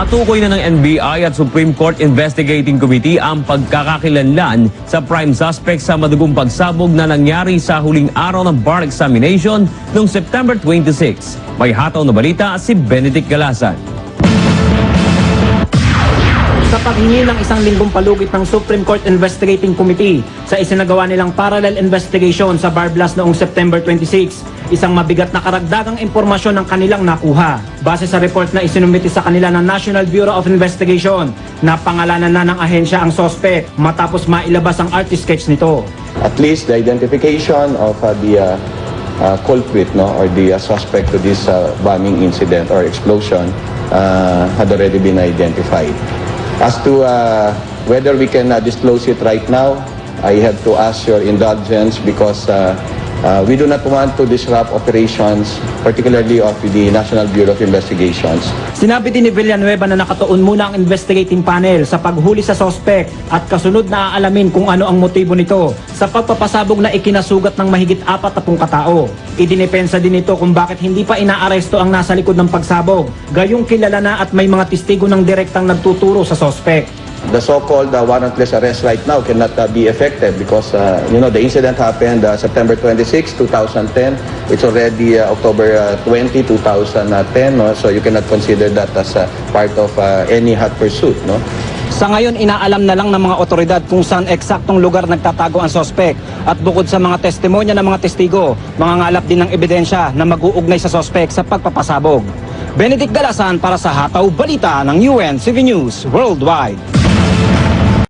Natukoy na ng NBI at Supreme Court Investigating Committee ang pagkakakilanlan sa prime suspect sa madugong pagsabog na nangyari sa huling araw ng bar examination noong September 26. May hataw na balita si Benedict Galasan. Paghingi ng isang linggong palugit ng Supreme Court Investigating Committee sa isinagawa nilang parallel investigation sa Bar Blast noong September 26. Isang mabigat na karagdagang impormasyon ang kanilang nakuha. Base sa report na isinumiti sa kanila ng National Bureau of Investigation, napangalanan na ng ahensya ang sospek matapos mailabas ang artist sketch nito. at least the identification of uh, the uh, uh, culprit no, or the uh, suspect to this uh, bombing incident or explosion uh, had already been identified. As to uh, whether we can uh, disclose it right now, I have to ask your indulgence because uh, uh, we do not want to disrupt operations, particularly of the National Bureau of Investigations. Sinabi din ni Villanueva na nakatuon muna ang investigating panel sa paghuli sa sospek at kasunod na aalamin kung ano ang motibo nito sa pagpapasabog na ikinasugat ng mahigit apat na pung katao. Idinepensa din ito kung bakit hindi pa inaaresto ang nasa likod ng pagsabog, gayong kilala na at may mga testigo ng direktang nagtuturo sa sospek. The so-called uh, warrantless arrest right now cannot uh, be effective because, uh, you know, the incident happened uh, September 26, 2010. It's already uh, October uh, 20, 2010, no? so you cannot consider that as uh, part of uh, any hot pursuit. No? Sa ngayon, inaalam na lang ng mga otoridad kung saan eksaktong lugar nagtatago ang sospek. At bukod sa mga testimonya ng mga testigo, mga ngalap din ng ebidensya na mag-uugnay sa sospek sa pagpapasabog. Benedict Galasan para sa Hataw Balita ng UNCV News Worldwide.